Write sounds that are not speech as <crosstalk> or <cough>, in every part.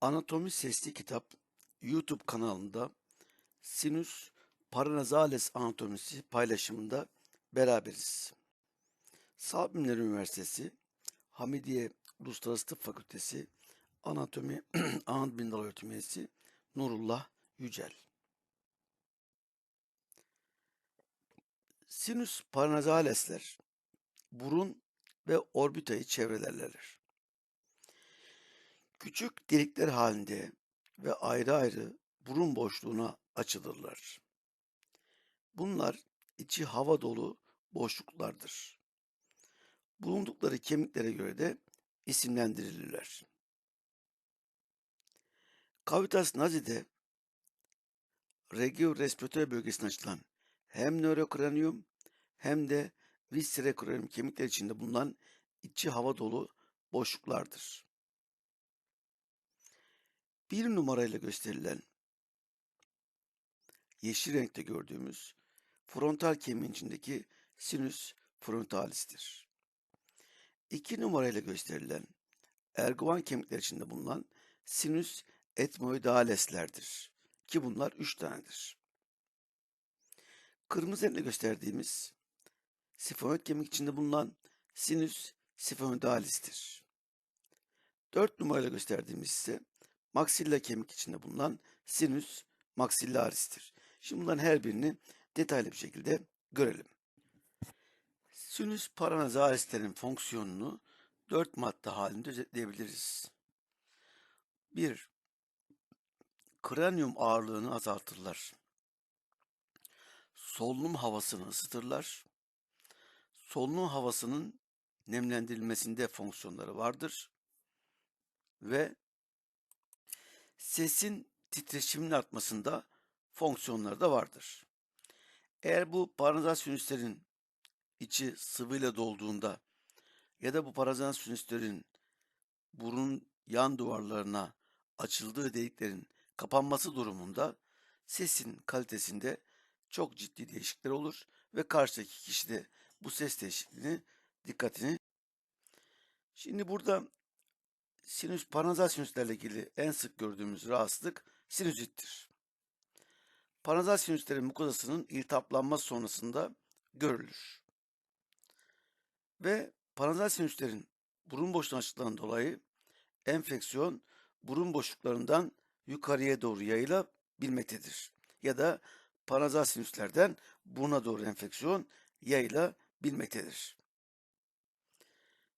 Anatomi Sesli Kitap YouTube kanalında sinüs paranasales anatomisi paylaşımında beraberiz. Sağ Üniversitesi Hamidiye Uluslararası Tıp Fakültesi Anatomi <clears throat> Anadolu Dal Öğretim Üyesi Nurullah Yücel. Sinüs paranasalesler burun ve orbitayı çevrelerler. Küçük delikler halinde ve ayrı ayrı burun boşluğuna açılırlar. Bunlar içi hava dolu boşluklardır. Bulundukları kemiklere göre de isimlendirilirler. Cavitas naside regio-respiratör bölgesine açılan hem nörokranium hem de viscera cranium kemikler içinde bulunan içi hava dolu boşluklardır. Bir numarayla gösterilen yeşil renkte gördüğümüz frontal kemiğin içindeki sinüs frontalis'tir. İki numarayla gösterilen erguvan kemikler içinde bulunan sinüs etmoidaleslerdir. Ki bunlar üç tanedir. Kırmızı renkle gösterdiğimiz sifonoid kemik içinde bulunan sinüs sifonoidalis'tir. Dört numarayla gösterdiğimiz ise maksilla kemik içinde bulunan sinüs maxillaris'tir. Şimdi bunların her birini detaylı bir şekilde görelim. Sinüs paranasalislerin fonksiyonunu dört madde halinde özetleyebiliriz. 1. Kranium ağırlığını azaltırlar. Solunum havasını ısıtırlar. Solunum havasının nemlendirilmesinde fonksiyonları vardır. Ve sesin titreşiminin artmasında fonksiyonları da vardır. Eğer bu paranasal sinüslerin içi sıvıyla dolduğunda ya da bu paranasal sinüslerin burun yan duvarlarına açıldığı deliklerin kapanması durumunda sesin kalitesinde çok ciddi değişiklikler olur ve karşıdaki kişi de bu ses değişikliğini dikkatini Şimdi burada sinüs paranasal sinüslerle ilgili en sık gördüğümüz rahatsızlık sinüzittir. Paranasal sinüslerin mukozasının iltihaplanması sonrasında görülür. Ve paranasal sinüslerin burun boşluğu açıklarından dolayı enfeksiyon burun boşluklarından yukarıya doğru yayılabilmektedir. Ya da paranasal sinüslerden buruna doğru enfeksiyon yayılabilmektedir.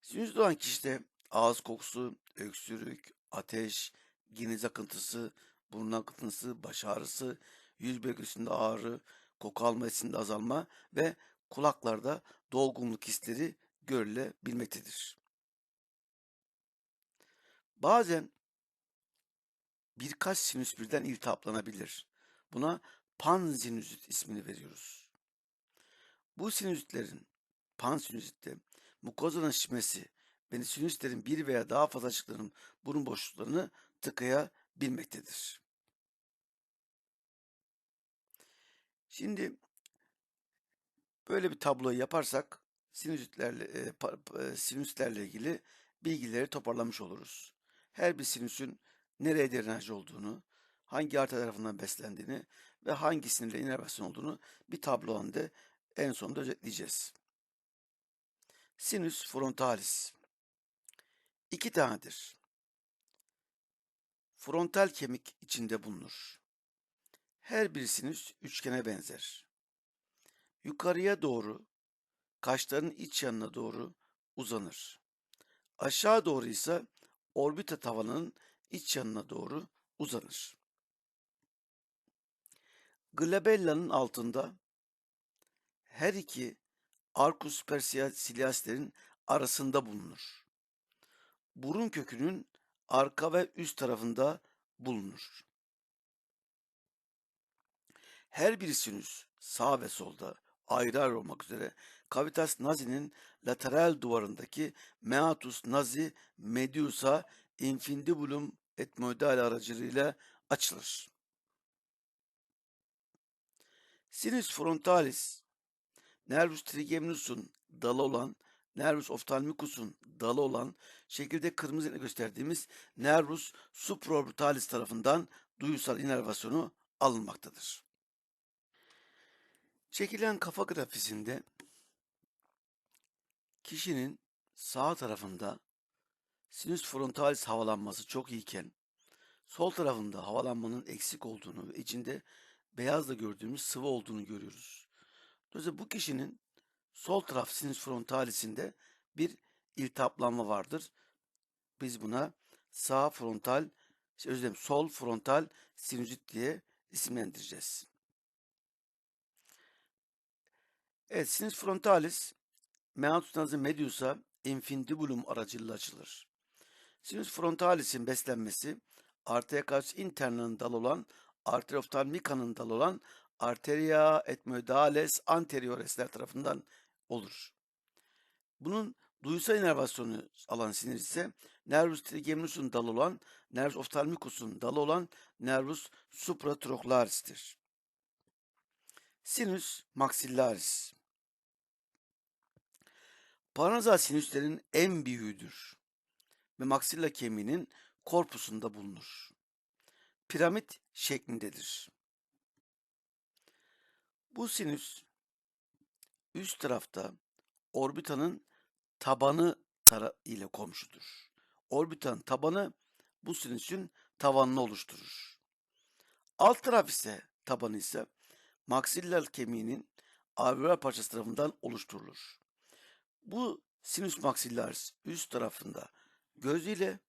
Sinüs olan kişide ağız kokusu, öksürük, ateş, geniz akıntısı, burun akıntısı, baş ağrısı, yüz bölgesinde ağrı, koku alma hissinde azalma ve kulaklarda dolgunluk hisleri görülebilmektedir. Bazen birkaç sinüs birden iltihaplanabilir. Buna pansinüzit ismini veriyoruz. Bu sinüzitlerin pansinüzitte mukozanın şişmesi ve sinüslerin bir veya daha fazla açıklarının burun boşluklarını tıkayabilmektedir. Şimdi böyle bir tabloyu yaparsak sinüslerle, e, e, sinüslerle ilgili bilgileri toparlamış oluruz. Her bir sinüsün nereye drenaj olduğunu, hangi arter tarafından beslendiğini ve hangisinin inervasyon olduğunu bir tablo halinde en sonunda özetleyeceğiz. Sinüs frontalis. İki tanedir. Frontal kemik içinde bulunur. Her bir üçgene benzer. Yukarıya doğru, kaşların iç yanına doğru uzanır. Aşağı doğru ise orbita tavanının iç yanına doğru uzanır. Glabella'nın altında her iki arcus superciliaslerin arasında bulunur. Burun kökünün arka ve üst tarafında bulunur. Her bir sinüs sağ ve solda ayrı ayrı olmak üzere cavitas nasi'nin lateral duvarındaki meatus nasi mediusa infundibulum etmoidal aracılığıyla açılır. Sinus frontalis, nervus trigeminus'un dalı olan, nervus ophthalmicus'un dalı olan şekilde kırmızı ile gösterdiğimiz nervus supraorbitalis tarafından duyusal inervasyonu alınmaktadır. Çekilen kafa grafisinde kişinin sağ tarafında sinüs frontalis havalanması çok iyiken sol tarafında havalanmanın eksik olduğunu ve içinde beyazla gördüğümüz sıvı olduğunu görüyoruz. Dolayısıyla bu kişinin sol taraf sinüs frontalisinde bir iltihaplanma vardır. Biz buna sağ frontal, şey, özür dilerim, sol frontal sinüzit diye isimlendireceğiz. Evet, sinüs frontalis meatus nasıl medius'a infundibulum aracılığıyla açılır. Sinüs frontalis'in beslenmesi arteria karşı internanın dal olan arterioftalmikanın dal olan arteria etmoidales anterioresler tarafından olur. Bunun duyusal inervasyonu alan sinir ise nervus trigeminus'un dalı olan, nervus oftalmicus'un dalı olan nervus supratrochlearis'tir. Sinüs maxillaris. Paranazal sinüslerin en büyüğüdür ve maksilla kemiğinin korpusunda bulunur. Piramit şeklindedir. Bu sinüs üst tarafta orbitanın tabanı ile komşudur. Orbitanın tabanı bu sinüsün tavanını oluşturur. Alt taraf ise tabanı ise maksiller kemiğinin alveolar parçası tarafından oluşturulur. Bu sinüs maxillaris üst tarafında göz ile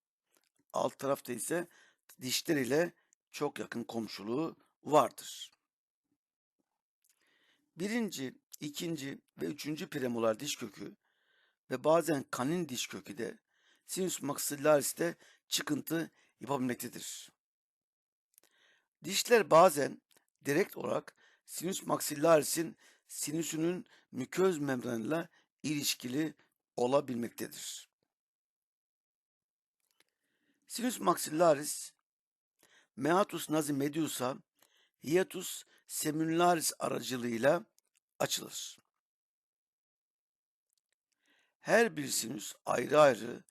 alt tarafta ise dişler ile çok yakın komşuluğu vardır. Birinci, ikinci ve üçüncü premolar diş kökü ve bazen kanin diş kökü de sinüs maxillaris'te çıkıntı yapabilmektedir. Dişler bazen direkt olarak sinüs maxillaris'in sinüsünün müköz membranıyla ilişkili olabilmektedir. Sinüs maxillaris, meatus nazi mediusa, hiatus seminularis aracılığıyla açılır. Her bir sinüs ayrı ayrı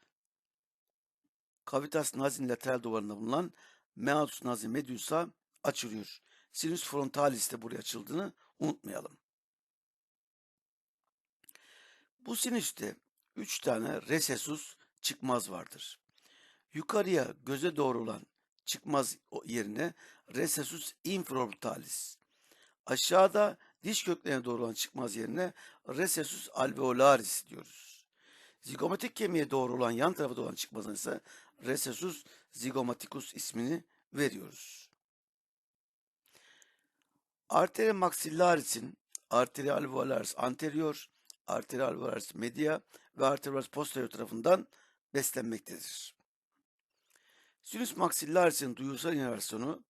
cavitas nazin lateral duvarında bulunan meatus nazi mediusa açılıyor. Sinüs frontalis de buraya açıldığını unutmayalım. Bu sinüste 3 tane recessus çıkmaz vardır. Yukarıya göze doğru olan çıkmaz yerine recessus infraorbitalis. Aşağıda diş köklerine doğru olan çıkmaz yerine recessus alveolaris diyoruz. Zigomatik kemiğe doğru olan yan tarafa doğru olan çıkmazın ise recessus zigomaticus ismini veriyoruz. Arteria maxillaris'in arteria alveolaris anterior, arteria alveolaris media ve arteria alveolaris posterior tarafından beslenmektedir. Sinüs maxillaris'in duyusal inervasyonu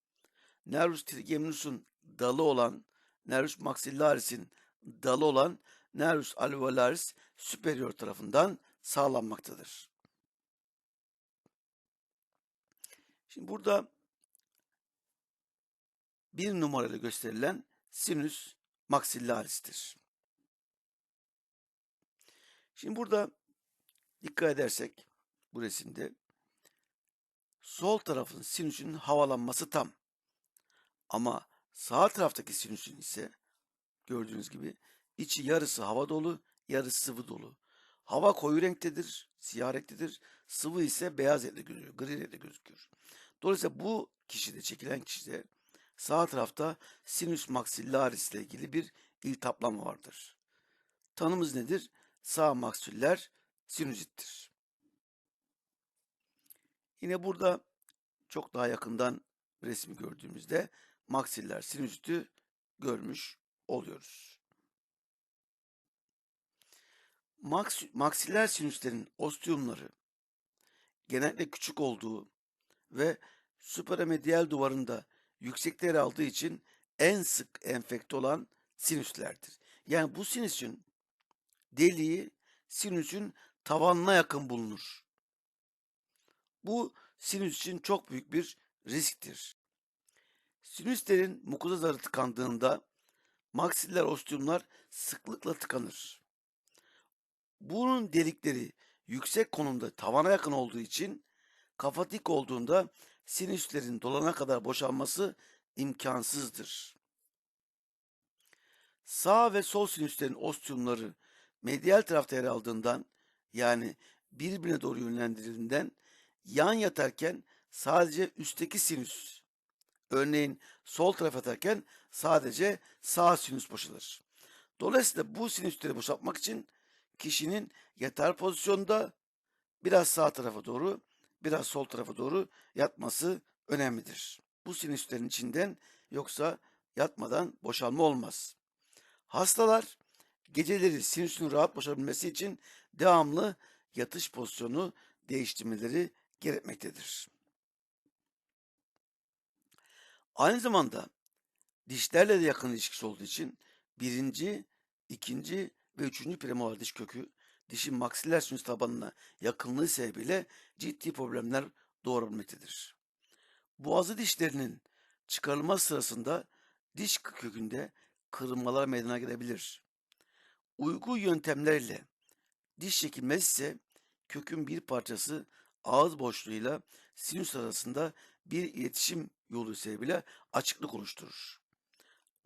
nervus trigeminus'un dalı olan nervus maxillaris'in dalı olan nervus alveolaris superior tarafından sağlanmaktadır. Şimdi burada bir numaralı gösterilen sinüs maxillaris'tir. Şimdi burada dikkat edersek bu resimde sol tarafın sinüsünün havalanması tam. Ama sağ taraftaki sinüsün ise gördüğünüz gibi içi yarısı hava dolu, yarısı sıvı dolu. Hava koyu renktedir, siyah renktedir. Sıvı ise beyaz renkte gözüküyor, gri renkte gözüküyor. Dolayısıyla bu kişide, çekilen kişide sağ tarafta sinüs maxillaris ile ilgili bir iltihaplama vardır. Tanımız nedir? Sağ maksiller sinüzittir. Yine burada çok daha yakından resmi gördüğümüzde maksiller sinüzitü görmüş oluyoruz. Maks maksiller sinüslerin ostiumları genellikle küçük olduğu ve supremedial duvarında yüksekte yer aldığı için en sık enfekte olan sinüslerdir. Yani bu sinüsün deliği sinüsün tavanına yakın bulunur. Bu sinüs için çok büyük bir risktir. Sinüslerin mukoza zarı tıkandığında maksiller ostiumlar sıklıkla tıkanır. Bunun delikleri yüksek konumda tavana yakın olduğu için kafa dik olduğunda sinüslerin dolana kadar boşalması imkansızdır. Sağ ve sol sinüslerin ostiumları medial tarafta yer aldığından yani birbirine doğru yönlendirildiğinden yan yatarken sadece üstteki sinüs örneğin sol tarafa yatarken sadece sağ sinüs boşalır. Dolayısıyla bu sinüsleri boşaltmak için kişinin yatar pozisyonda biraz sağ tarafa doğru biraz sol tarafa doğru yatması önemlidir. Bu sinüslerin içinden yoksa yatmadan boşalma olmaz. Hastalar geceleri sinüsün rahat boşalabilmesi için devamlı yatış pozisyonu değiştirmeleri gerekmektedir. Aynı zamanda dişlerle de yakın ilişkisi olduğu için birinci, ikinci ve üçüncü premolar diş kökü dişin maksiller sinüs tabanına yakınlığı sebebiyle ciddi problemler doğurabilmektedir. Boğazı dişlerinin çıkarılması sırasında diş kökünde kırılmalar meydana gelebilir. Uygun yöntemlerle diş çekilmesi ise kökün bir parçası ağız boşluğuyla sinüs arasında bir iletişim yolu sebebiyle açıklık oluşturur.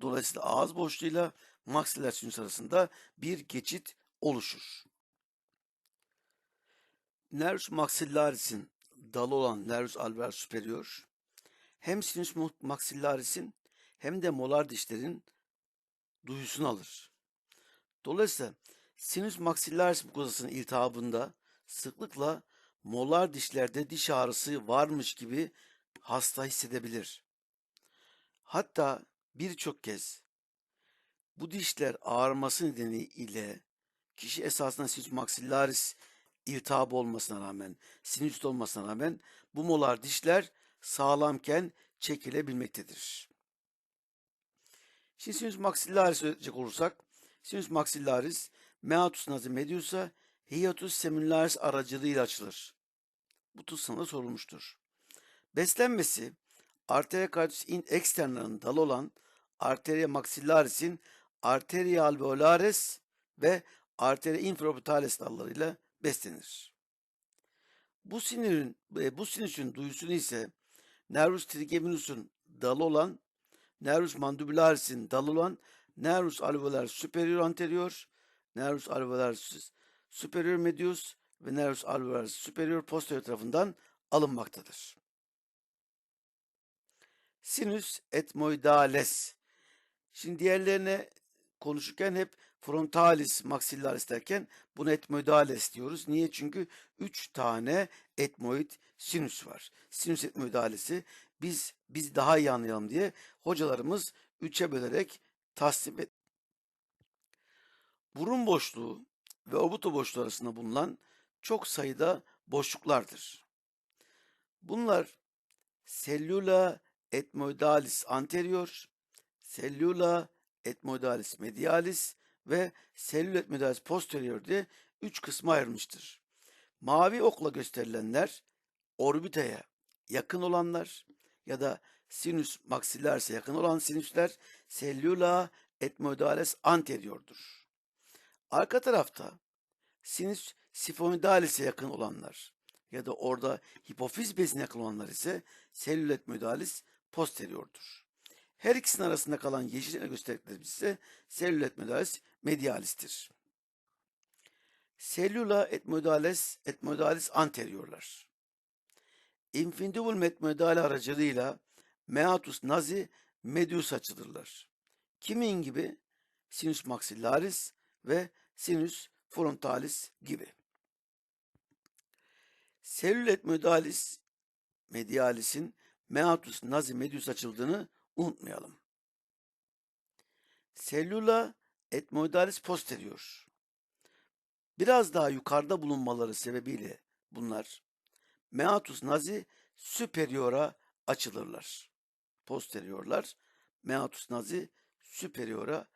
Dolayısıyla ağız boşluğuyla maksiler sinüs arasında bir geçit oluşur. Nervus maxillaris'in dalı olan nervus alveolar superior hem sinüs maxillaris'in hem de molar dişlerin duyusunu alır. Dolayısıyla sinüs maxillaris mukozasının iltihabında sıklıkla molar dişlerde diş ağrısı varmış gibi hasta hissedebilir. Hatta birçok kez bu dişler ağrıması nedeniyle kişi esasında sinüs maxillaris iltihabı olmasına rağmen, sinüs olmasına rağmen bu molar dişler sağlamken çekilebilmektedir. Şimdi sinüs maxillaris öğretecek olursak, sinüs maxillaris meatus nazi mediusa hiatus semillaris aracılığıyla açılır. Bu tuzsana sorulmuştur. Beslenmesi arteria cardiac in externa'nın dalı olan arteria maxillaris'in arteria alveolaris ve arteria infraorbitalis dallarıyla beslenir. Bu sinirin bu sinüsün duyusunu ise nervus trigeminus'un dalı olan nervus mandibularis'in dalı olan nervus alveolaris superior anterior, nervus alveolaris superior medius ve nervus alveolaris superior posterior tarafından alınmaktadır. Sinüs etmoidales. Şimdi diğerlerine konuşurken hep frontalis maxillaris derken bunu etmoidales diyoruz. Niye? Çünkü 3 tane etmoid sinüs var. Sinüs etmoidalesi biz biz daha iyi anlayalım diye hocalarımız 3'e bölerek tasnif et. Burun boşluğu ve orbuto boşluğu arasında bulunan çok sayıda boşluklardır. Bunlar cellula etmoidalis anterior, cellula etmoidalis medialis ve cellula etmoidalis posterior diye üç kısma ayrılmıştır. Mavi okla gösterilenler orbitaya yakın olanlar ya da sinüs maxillaris'e yakın olan sinüsler cellula etmoidalis anteriordur. Arka tarafta sinüs sifoidalis'e yakın olanlar ya da orada hipofiz bezine yakın olanlar ise cellula etmoidalis posteriordur. Her ikisinin arasında kalan yeşil gösterdiklerimiz ise cellula etmoidalis medialis'tir. Cellula etmoidalis, etmoidalis anteriorlar. Infundibul etmoidale aracılığıyla meatus nazi medius açılırlar. Kimin gibi? Sinus maxillaris ve sinus frontalis gibi. Cellula etmoidalis medialis'in meatus nazi medius açıldığını unutmayalım. Cellula etmoidalis posterior. Biraz daha yukarıda bulunmaları sebebiyle bunlar meatus nazi superior'a açılırlar. Posteriorlar meatus nazi superior'a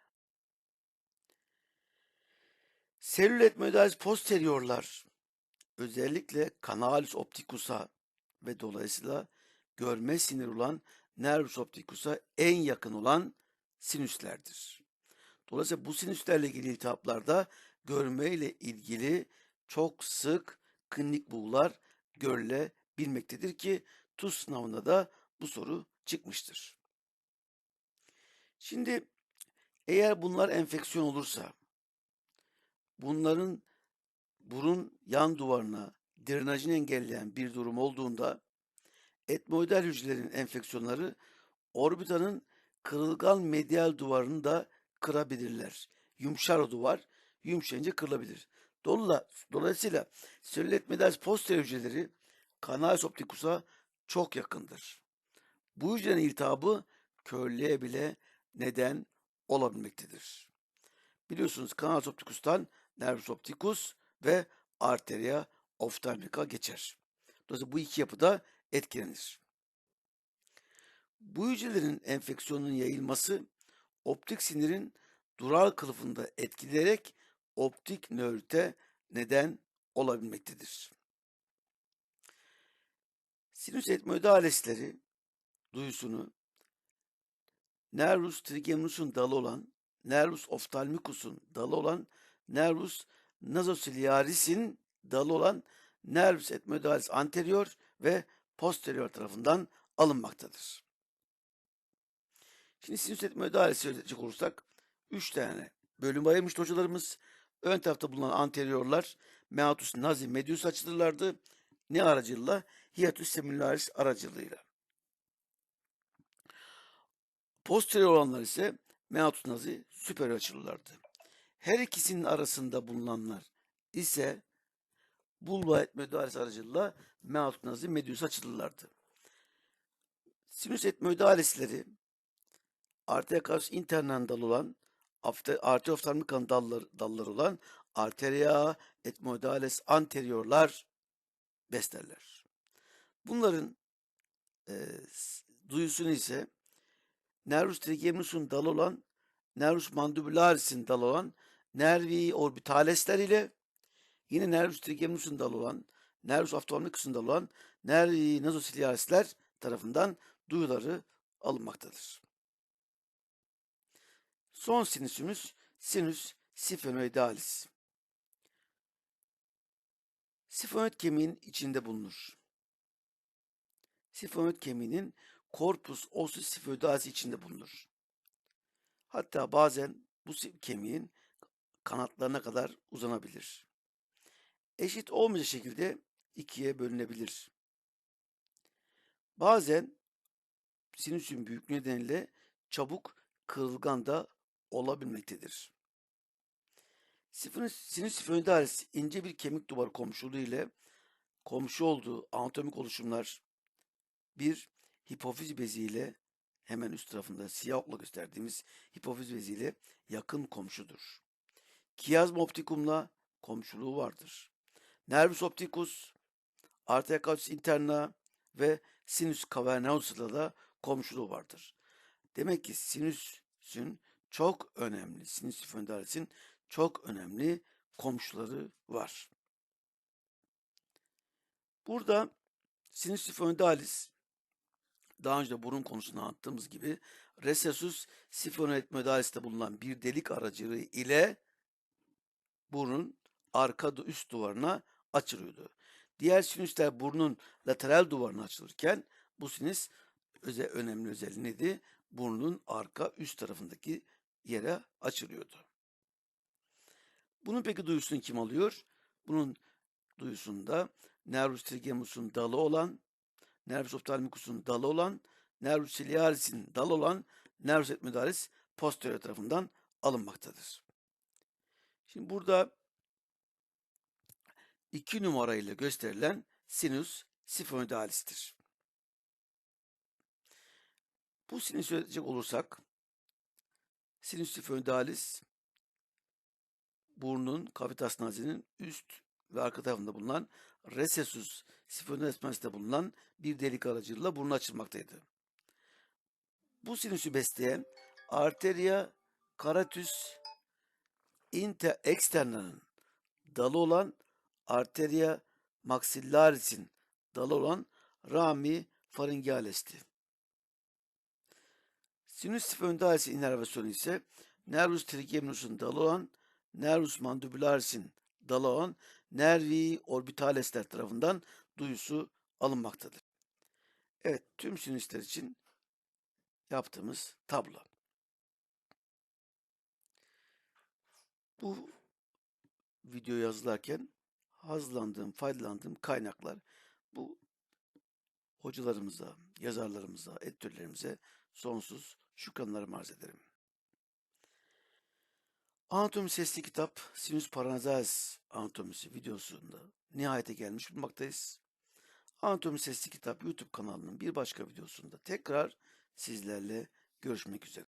Selül etmoidalis posteriorlar özellikle canalus opticus'a ve dolayısıyla görme sinir olan nervus opticus'a en yakın olan sinüslerdir. Dolayısıyla bu sinüslerle ilgili iltihaplarda görme ile ilgili çok sık klinik bulgular görülebilmektedir ki TUS sınavında da bu soru çıkmıştır. Şimdi eğer bunlar enfeksiyon olursa bunların burun yan duvarına drenajını engelleyen bir durum olduğunda etmoidal hücrelerin enfeksiyonları orbitanın kırılgan medial duvarını da kırabilirler. Yumuşar o duvar, yumuşayınca kırılabilir. Dolayısıyla, dolayısıyla selülit medialis posterior hücreleri canalus opticus'a çok yakındır. Bu hücrenin iltihabı körlüğe bile neden olabilmektedir. Biliyorsunuz canalus opticus'tan nervus opticus ve arteria oftalmica geçer. Dolayısıyla bu iki yapıda etkilenir. Bu hücrelerin enfeksiyonun yayılması optik sinirin dural kılıfında etkileyerek optik növrite neden olabilmektedir. Sinüs etmoidalesleri duyusunu nervus trigeminus'un dalı olan, nervus ophthalmicus'un dalı olan, nervus nasociliaris'in dalı olan nervus etmoidalis anterior ve posterior tarafından alınmaktadır. Şimdi sinüs etmoidalesi özetecek olursak 3 tane bölüm ayırmış hocalarımız. Ön tarafta bulunan anteriorlar meatus nazi medius açılırlardı. Ne aracılığıyla? Hiatus semularis aracılığıyla. Posterior olanlar ise meatus nazi superior açılırlardı. Her ikisinin arasında bulunanlar ise bulba etmoidalis aracılığıyla meatus nazi medius açılırlardı. Sinüs etmoidalisleri arteria cavus internan dalı olan arterioftalmikan dalları, dalları olan arteria etmoidales anteriorlar beslerler. Bunların e, duyusunu ise nervus trigeminus'un dalı olan nervus mandibularis'in dalı olan nervi orbitalesler ile yine nervus trigeminus'un dalı olan nervus oftalmicus'un dalı olan nervi nasociliarisler tarafından duyuları alınmaktadır. Son sinüsümüz sinüs sifenoidalis. Sifonoid kemiğin içinde bulunur. Sifonoid kemiğinin corpus ossus sifenoidalis içinde bulunur. Hatta bazen bu kemiğin kanatlarına kadar uzanabilir. Eşit olmayacak şekilde ikiye bölünebilir. Bazen sinüsün büyüklüğü nedeniyle çabuk kırılgan da olabilmektedir. Sinüs, sinüs sifonidalis ince bir kemik duvarı komşuluğu ile komşu olduğu anatomik oluşumlar bir hipofiz beziyle hemen üst tarafında siyah okla gösterdiğimiz hipofiz beziyle yakın komşudur. Kiazma optikumla komşuluğu vardır. Nervus opticus, arteria cavus interna ve sinus cavernosus'la da komşuluğu vardır. Demek ki sinüsün çok önemli, sinüs sifondalis'in çok önemli komşuları var. Burada sinüs sifonodalis daha önce burun konusunda anlattığımız gibi recessus sifonoetmodalis'te bulunan bir delik aracılığı ile burnun arka üst duvarına açılıyordu. Diğer sinüsler burnun lateral duvarına açılırken bu sinüs öze, önemli özelliği neydi? Burnun arka üst tarafındaki yere açılıyordu. Bunun peki duyusunu kim alıyor? Bunun duyusunda nervus trigeminus'un dalı olan, nervus ophthalmicus'un dalı olan, nervus ciliaris'in dalı olan nervus etmodalis posterior tarafından alınmaktadır. Şimdi burada iki numara ile gösterilen sinüs sifoidalis'tir. Bu sinüs öğretecek olursak sinüs sifoidalis burnun kavitas nazinin üst ve arka tarafında bulunan recessus sifoidalis'te bulunan bir delik aracılığıyla burnu açılmaktaydı. Bu sinüsü besleyen arteria caratus inter externa'nın dalı olan arteria maxillaris'in dalı olan rami pharyngeales'ti. Sinüs spondylis inervasyonu ise nervus trigeminus'un dalı olan nervus mandibularis'in dalı olan nervi orbitalesler tarafından duyusu alınmaktadır. Evet, tüm sinüsler için yaptığımız tablo. Bu video yazılarken hazırlandığım, faydalandığım kaynaklar bu hocalarımıza, yazarlarımıza, editörlerimize sonsuz şükranlarımı arz ederim. Anatomi sesli kitap sinüs paranazas anatomisi videosunda nihayete gelmiş bulunmaktayız. Anatomi sesli kitap YouTube kanalının bir başka videosunda tekrar sizlerle görüşmek üzere.